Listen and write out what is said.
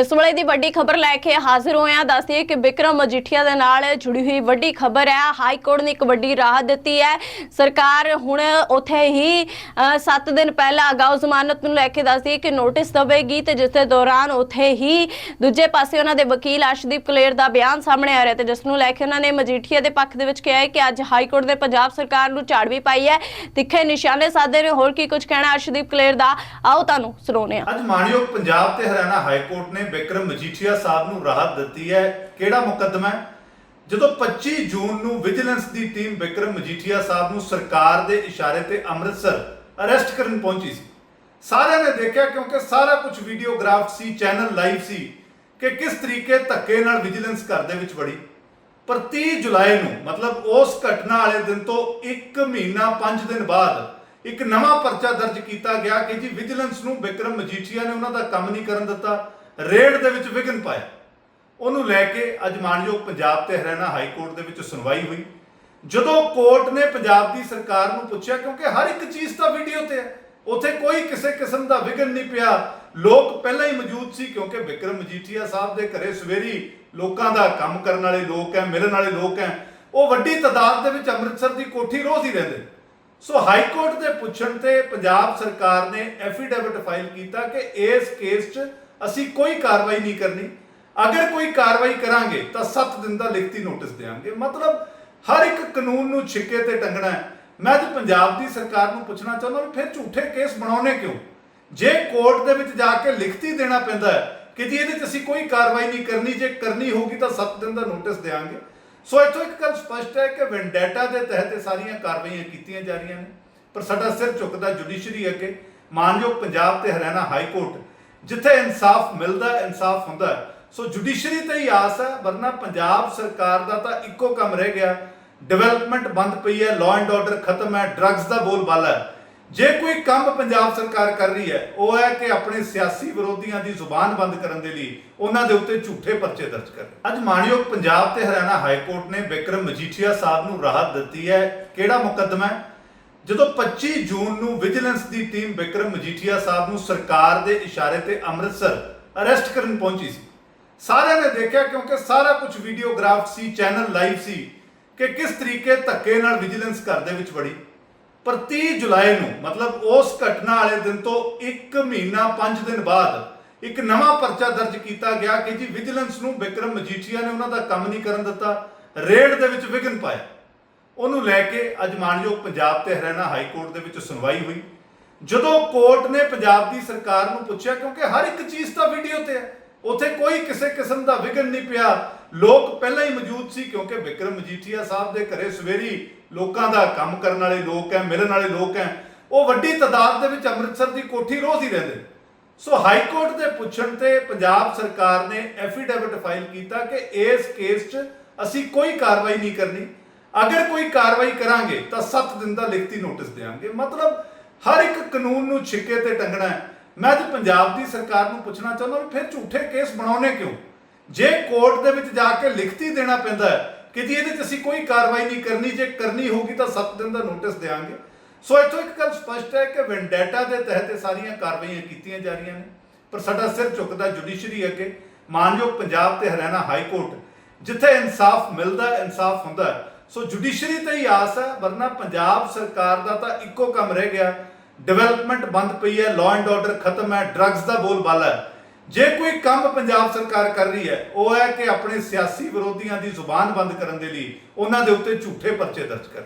ਇਸ ਵੇਲੇ ਦੀ ਵੱਡੀ ਖਬਰ ਲੈ ਕੇ ਹਾਜ਼ਰ ਹੋਏ ਹਾਂ। ਦੱਸਦੀਏ ਕਿ ਵਿਕਰਮ ਮਜੀਠੀਆ ਦੇ ਨਾਲ ਜੁੜੀ ਹੋਈ ਵੱਡੀ ਖਬਰ ਹੈ। ਹਾਈ ਕੋਰਟ ਨੇ ਇੱਕ ਵੱਡੀ ਰਾਹਤ ਦਿੱਤੀ ਹੈ। ਸਰਕਾਰ ਹੁਣ ਉੱਥੇ ਹੀ 7 ਦਿਨ ਪਹਿਲਾਂ ਅਗਾਊ ਜ਼ਮਾਨਤ ਨੂੰ ਲੈ ਕੇ ਦੱਸਦੀ ਕਿ ਨੋਟਿਸ ਦਵੇਗੀ ਤੇ ਜਿਸ ਦੇ ਦੌਰਾਨ ਉੱਥੇ ਹੀ ਦੂਜੇ ਪਾਸੇ ਉਹਨਾਂ ਦੇ ਵਕੀਲ ਅਰਸ਼ਦੀਪ ਕਲੇਰ ਦਾ ਬਿਆਨ ਸਾਹਮਣੇ ਆ ਰਿਹਾ ਤੇ ਜਿਸ ਨੂੰ ਲੈ ਕੇ ਉਹਨਾਂ ਨੇ ਮਜੀਠੀਆ ਦੇ ਪੱਖ ਦੇ ਵਿੱਚ ਕਿਹਾ ਹੈ ਕਿ ਅੱਜ ਹਾਈ ਕੋਰਟ ਨੇ ਪੰਜਾਬ ਸਰਕਾਰ ਨੂੰ ਝਾੜ ਵੀ ਪਾਈ ਹੈ। ਤਿੱਖੇ ਨਿਸ਼ਾਨੇ ਸਾਧੇ ਨੇ। ਹੋਰ ਕੀ ਕੁਝ ਕਹਿਣਾ ਅਰਸ਼ਦੀਪ ਕਲੇਰ ਦਾ? ਆਓ ਤੁਹਾਨੂੰ ਸੁਣਾਉਂਦੇ ਹਾਂ। ਅੱਜ ਮਾਨਯੋਗ ਪੰਜਾਬ ਤੇ ਹਰਿਆਣਾ ਹਾਈ ਕੋਰਟ ਨੇ ਵਿਕਰਮ ਮਜੀਠੀਆ ਸਾਹਿਬ ਨੂੰ ਰਾਹਤ ਦਿੱਤੀ ਹੈ। ਕਿਹੜਾ ਮੁਕੱਦਮਾ ਹੈ? ਜਦੋਂ 25 ਜੂਨ ਨੂੰ ਵਿਜੀਲੈਂਸ ਦੀ ਟੀਮ ਵਿਕਰਮ ਮਜੀਠੀਆ ਸਾਹਿਬ ਨੂੰ ਸਰਕਾਰ ਦੇ ਇਸ਼ਾਰੇ ਤੇ ਅੰਮ੍ਰਿਤਸਰ ਅਰੈਸਟ ਕਰਨ ਪਹੁੰਚੀ ਸੀ। ਸਾਰਿਆਂ ਨੇ ਦੇਖਿਆ ਕਿਉਂਕਿ ਸਾਰਾ ਕੁਝ ਵੀਡੀਓਗ੍ਰਾਫ ਸੀ, ਚੈਨਲ ਲਾਈਵ ਸੀ ਕਿ ਕਿਸ ਤਰੀਕੇ ਧੱਕੇ ਨਾਲ ਵਿਜੀਲੈਂਸ ਘਰ ਦੇ ਵਿੱਚ ਵੜੀ। ਪਰ 30 ਜੁਲਾਈ ਨੂੰ, ਮਤਲਬ ਉਸ ਘਟਨਾ ਵਾਲੇ ਦਿਨ ਤੋਂ 1 ਮਹੀਨਾ 5 ਦਿਨ ਬਾਅਦ ਇੱਕ ਨਵਾਂ ਪਰਚਾ ਦਰਜ ਕੀਤਾ ਗਿਆ ਕਿ ਜੀ ਵਿਜੀਲੈਂਸ ਨੂੰ ਵਿਕਰਮ ਮਜੀਠੀਆ ਨੇ ਉਹਨਾਂ ਦਾ ਕੰਮ ਨਹੀਂ ਕਰਨ ਦਿੱਤਾ। ਰੇਡ ਦੇ ਵਿੱਚ ਵਿਘਨ ਪਾਇਆ। ਉਹਨੂੰ ਲੈ ਕੇ ਅੱਜ ਮਾਨਯੋਗ ਪੰਜਾਬ ਤੇ ਹਰਿਆਣਾ ਹਾਈ ਕੋਰਟ ਦੇ ਵਿੱਚ ਸੁਣਵਾਈ ਹੋਈ। ਜਦੋਂ ਕੋਰਟ ਨੇ ਪੰਜਾਬ ਦੀ ਸਰਕਾਰ ਨੂੰ ਪੁੱਛਿਆ, ਕਿਉਂਕਿ ਹਰ ਇੱਕ ਚੀਜ਼ ਤਾਂ ਵੀਡੀਓ ਤੇ ਹੈ, ਉਥੇ ਕੋਈ ਕਿਸੇ ਕਿਸਮ ਦਾ ਵਿਘਨ ਨਹੀਂ ਪਿਆ। ਲੋਕ ਪਹਿਲਾਂ ਹੀ ਮੌਜੂਦ ਸੀ, ਕਿਉਂਕਿ ਵਿਕਰਮ ਮਜੀਠੀਆ ਸਾਹਿਬ ਦੇ ਘਰੇ ਸਵੇਰੀ ਲੋਕਾਂ ਦਾ ਕੰਮ ਕਰਨ ਵਾਲੇ ਲੋਕ ਹੈ, ਮਿਲਣ ਵਾਲੇ ਲੋਕ ਹੈ। ਉਹ ਵੱਡੀ ਤਾਦਾਦ ਦੇ ਵਿੱਚ ਅੰਮ੍ਰਿਤਸਰ ਦੀ ਕੋਠੀ ਰੋਜ਼ ਹੀ ਰਹਿੰਦੇ। ਸੋ ਹਾਈ ਕੋਰਟ ਦੇ ਪੁੱਛਣ ਤੇ ਪੰਜਾਬ ਸਰਕਾਰ ਨੇ ਐਫੀਡੇਵਿਟ ਫਾਈਲ ਕੀਤਾ ਕਿ ਇਸ ਕੇਸ 'ਚ ਅਸੀਂ ਕੋਈ ਕਾਰਵਾਈ ਨਹੀਂ ਕਰਨੀ। ਅਗਰ ਕੋਈ ਕਾਰਵਾਈ ਕਰਾਂਗੇ, ਤਾਂ 7 ਦਿਨ ਦਾ ਲਿਖਤੀ ਨੋਟਿਸ ਦੇਵਾਂਗੇ। ਮਤਲਬ ਹਰ ਇੱਕ ਕਾਨੂੰਨ ਨੂੰ ਛਿੱਕੇ ਤੇ ਟੰਗਣਾ ਹੈ। ਮੈਂ ਅੱਜ ਪੰਜਾਬ ਦੀ ਸਰਕਾਰ ਨੂੰ ਪੁੱਛਣਾ ਚਾਹੁੰਦਾ ਵੀ ਫਿਰ ਝੂਠੇ ਕੇਸ ਬਣਾਉਣੇ ਕਿਉਂ? ਜੇ ਕੋਰਟ ਦੇ ਵਿੱਚ ਜਾ ਕੇ ਲਿਖਤੀ ਦੇਣਾ ਪੈਂਦਾ ਹੈ ਕਿ ਜੀ ਇਹਦੇ 'ਚ ਅਸੀਂ ਕੋਈ ਕਾਰਵਾਈ ਨਹੀਂ ਕਰਨੀ, ਜੇ ਕਰਨੀ ਹੋਗੀ ਤਾਂ 7 ਦਿਨ ਦਾ ਨੋਟਿਸ ਦੇਵਾਂਗੇ। ਸੋ ਇੱਥੋਂ ਇੱਕ ਗੱਲ ਸਪਸ਼ਟ ਹੈ ਕਿ ਵੈਂਡੇਟਾ ਦੇ ਤਹਿਤ ਇਹ ਸਾਰੀਆਂ ਕਾਰਵਾਈਆਂ ਕੀਤੀਆਂ ਜਾ ਰਹੀਆਂ ਨੇ। ਪਰ ਸਾਡਾ ਸਿਰ ਝੁਕਦਾ ਜੁਡੀਸ਼ਰੀ ਅੱਗੇ। ਮਾਨਯੋਗ ਪੰਜਾਬ ਤੇ ਹਰਿਆਣਾ ਹਾਈ ਕੋਰਟ ਜਿੱਥੇ ਇਨਸਾਫ ਮਿਲਦਾ ਇਨਸਾਫ ਹੁੰਦਾ ਸੋ ਜੁਡੀਸ਼ਰੀ ਤੇ ਹੀ ਆਸ ਹੈ, ਵਰਨਾ ਪੰਜਾਬ ਸਰਕਾਰ ਦਾ ਤਾਂ ਇੱਕੋ ਕੰਮ ਰਹਿ ਗਿਆ। ਡਿਵੈਲਪਮੈਂਟ ਬੰਦ ਪਈ ਹੈ ਲਾਅ ਐਂਡ ਆਰਡਰ ਖਤਮ ਹੈ ਡਰੱਗਸ ਦਾ ਬੋਲਬਾਲਾ ਹੈ। ਜੇ ਕੋਈ ਕੰਮ ਪੰਜਾਬ ਸਰਕਾਰ ਕਰ ਰਹੀ ਹੈ, ਉਹ ਹੈ ਕਿ ਆਪਣੇ ਸਿਆਸੀ ਵਿਰੋਧੀਆਂ ਦੀ ਜ਼ੁਬਾਨ ਬੰਦ ਕਰਨ ਦੇ ਲਈ ਉਹਨਾਂ ਦੇ ਉੱਤੇ ਝੂਠੇ ਪਰਚੇ ਦਰਜ ਕਰ ਅੱਜ ਮਾਨਯੋਗ ਪੰਜਾਬ ਤੇ ਹਰਿਆਣਾ ਹਾਈ ਕੋਰਟ ਨੇ ਵਿਕਰਮ ਮਜੀਠੀਆ ਸਾਹਿਬ ਨੂੰ ਰਾਹਤ ਦਿੱਤੀ ਹੈ। ਕਿਹੜਾ ਮੁਕੱਦਮਾ ਹੈ? ਜਦੋਂ 25 ਜੂਨ ਨੂੰ ਵਿਜੀਲੈਂਸ ਦੀ ਟੀਮ ਵਿਕਰਮ ਮਜੀਠੀਆ ਸਾਹਿਬ ਨੂੰ ਸਰਕਾਰ ਦੇ ਇਸ਼ਾਰੇ ਤੇ ਅੰਮ੍ਰਿਤਸਰ ਅਰੈਸਟ ਕਰਨ ਪਹੁੰਚੀ ਸੀ। ਸਾਰਿਆਂ ਨੇ ਦੇਖਿਆ ਕਿਉਂਕਿ ਸਾਰਾ ਕੁਝ ਵੀਡੀਓਗ੍ਰਾਫ ਸੀ, ਚੈਨਲ ਲਾਈਵ ਸੀ ਕਿ ਕਿਸ ਤਰੀਕੇ ਧੱਕੇ ਨਾਲ ਵਿਜੀਲੈਂਸ ਘਰ ਦੇ ਵਿੱਚ ਵੜੀ। ਪਰ 30 ਜੁਲਾਈ ਨੂੰ, ਮਤਲਬ ਉਸ ਘਟਨਾ ਵਾਲੇ ਦਿਨ ਤੋਂ 1 ਮਹੀਨਾ 5 ਦਿਨ ਬਾਅਦ ਇੱਕ ਨਵਾਂ ਪਰਚਾ ਦਰਜ ਕੀਤਾ ਗਿਆ ਕਿ ਜੀ ਵਿਜੀਲੈਂਸ ਨੂੰ ਵਿਕਰਮ ਮਜੀਠੀਆ ਨੇ ਉਹਨਾਂ ਦਾ ਕੰਮ ਨਹੀਂ ਕਰਨ ਦਿੱਤਾ, ਰੇਡ ਦੇ ਵਿੱਚ ਵਿਘਨ ਪਾਇਆ। ਉਹਨੂੰ ਲੈ ਕੇ ਅੱਜ ਮਾਨਯੋਗ ਪੰਜਾਬ ਤੇ ਹਰਿਆਣਾ ਹਾਈ ਕੋਰਟ ਦੇ ਵਿੱਚ ਸੁਣਵਾਈ ਹੋਈ। ਜਦੋਂ ਕੋਰਟ ਨੇ ਪੰਜਾਬ ਦੀ ਸਰਕਾਰ ਨੂੰ ਪੁੱਛਿਆ, ਕਿਉਂਕਿ ਹਰ ਇੱਕ ਚੀਜ਼ ਤਾਂ ਵੀਡੀਓ ਤੇ ਹੈ, ਉੱਥੇ ਕੋਈ ਕਿਸੇ ਕਿਸਮ ਦਾ ਵਿਘਨ ਨਹੀਂ ਪਿਆ। ਲੋਕ ਪਹਿਲਾਂ ਹੀ ਮੌਜੂਦ ਸੀ, ਕਿਉਂਕਿ ਵਿਕਰਮ ਮਜੀਠੀਆ ਸਾਹਿਬ ਦੇ ਘਰੇ ਸਵੇਰੀ ਲੋਕਾਂ ਦਾ ਕੰਮ ਕਰਨ ਵਾਲੇ ਲੋਕ ਹੈ, ਮਿਲਣ ਵਾਲੇ ਲੋਕ ਹੈ, ਉਹ ਵੱਡੀ ਤਾਦਾਦ ਦੇ ਵਿੱਚ ਅੰਮ੍ਰਿਤਸਰ ਦੀ ਕੋਠੀ ਰੋਜ਼ ਹੀ ਰਹਿੰਦੇ। ਸੋ ਹਾਈ ਕੋਰਟ ਦੇ ਪੁੱਛਣ ਤੇ ਪੰਜਾਬ ਸਰਕਾਰ ਨੇ ਐਫੀਡੇਵਿਟ ਫਾਈਲ ਕੀਤਾ ਕਿ ਇਸ ਕੇਸ 'ਚ ਅਸੀਂ ਕੋਈ ਕਾਰਵਾਈ ਨਹੀਂ ਕਰਨੀ। ਅਗਰ ਕੋਈ ਕਾਰਵਾਈ ਕਰਾਂਗੇ ਤਾਂ 7 ਦਿਨ ਦਾ ਲਿਖਤੀ ਨੋਟਿਸ ਦੇਵਾਂਗੇ ਮਤਲਬ ਹਰ ਇੱਕ ਕਾਨੂੰਨ ਨੂੰ ਛਿੱਕੇ ਤੇ ਟੰਗਣਾ ਹੈ। ਮੈਂ ਅੱਜ ਪੰਜਾਬ ਦੀ ਸਰਕਾਰ ਨੂੰ ਪੁੱਛਣਾ ਚਾਹੁੰਦਾ ਵੀ ਫਿਰ ਝੂਠੇ ਕੇਸ ਬਣਾਉਣੇ ਕਿਉਂ? ਜੇ ਕੋਰਟ ਦੇ ਵਿੱਚ ਜਾ ਕੇ ਲਿਖਤੀ ਦੇਣਾ ਪੈਂਦਾ ਕਿ ਜੀ ਇਹਦੇ 'ਚ ਅਸੀਂ ਕੋਈ ਕਾਰਵਾਈ ਨਹੀਂ ਕਰਨੀ, ਜੇ ਕਰਨੀ ਹੋਗੀ ਤਾਂ 7 ਦਿਨ ਦਾ ਨੋਟਿਸ ਦੇਵਾਂਗੇ ਸੋ ਇੱਥੋਂ ਇੱਕ ਗੱਲ ਸਪਸ਼ਟ ਹੈ ਕਿ ਵੈਂਡੇਟਾ ਦੇ ਤਹਿਤ ਇਹ ਸਾਰੀਆਂ ਕਾਰਵਾਈਆਂ ਕੀਤੀਆਂ ਜਾ ਰਹੀਆਂ ਨੇ, ਪਰ ਸਾਡਾ ਸਿਰ ਝੁਕਦਾ ਜੁਡੀਸ਼ਰੀ ਅੱਗੇ। ਮਾਨਯੋਗ ਪੰਜਾਬ ਤੇ ਹਰਿਆਣਾ ਹਾਈ ਕੋਰਟ, ਜਿੱਥੇ ਇਨਸਾਫ ਮਿਲਦਾ ਇਨਸਾਫ ਹੁੰਦਾ ਸੋ ਜੁਡੀਸ਼ਰੀ ਤੇ ਹੀ ਆਸ ਹੈ, ਵਰਨਾ ਪੰਜਾਬ ਸਰਕਾਰ ਦਾ ਤਾਂ ਇੱਕੋ ਕੰਮ ਰਹਿ ਗਿਆ। ਡਿਵੈਲਪਮੈਂਟ ਬੰਦ ਪਈ ਹੈ ਲਾਅ ਐਂਡ ਆਰਡਰ ਖਤਮ ਹੈ ਡਰੱਗਸ ਦਾ ਬੋਲਬਾਲਾ ਹੈ। ਜੇ ਕੋਈ ਕੰਮ ਪੰਜਾਬ ਸਰਕਾਰ ਕਰ ਰਹੀ ਹੈ, ਉਹ ਹੈ ਕਿ ਆਪਣੇ ਸਿਆਸੀ ਵਿਰੋਧੀਆਂ ਦੀ ਜ਼ੁਬਾਨ ਬੰਦ ਕਰਨ ਦੇ ਲਈ ਉਹਨਾਂ ਦੇ ਉੱਤੇ ਝੂਠੇ ਪਰਚੇ ਦਰਜ ਕਰ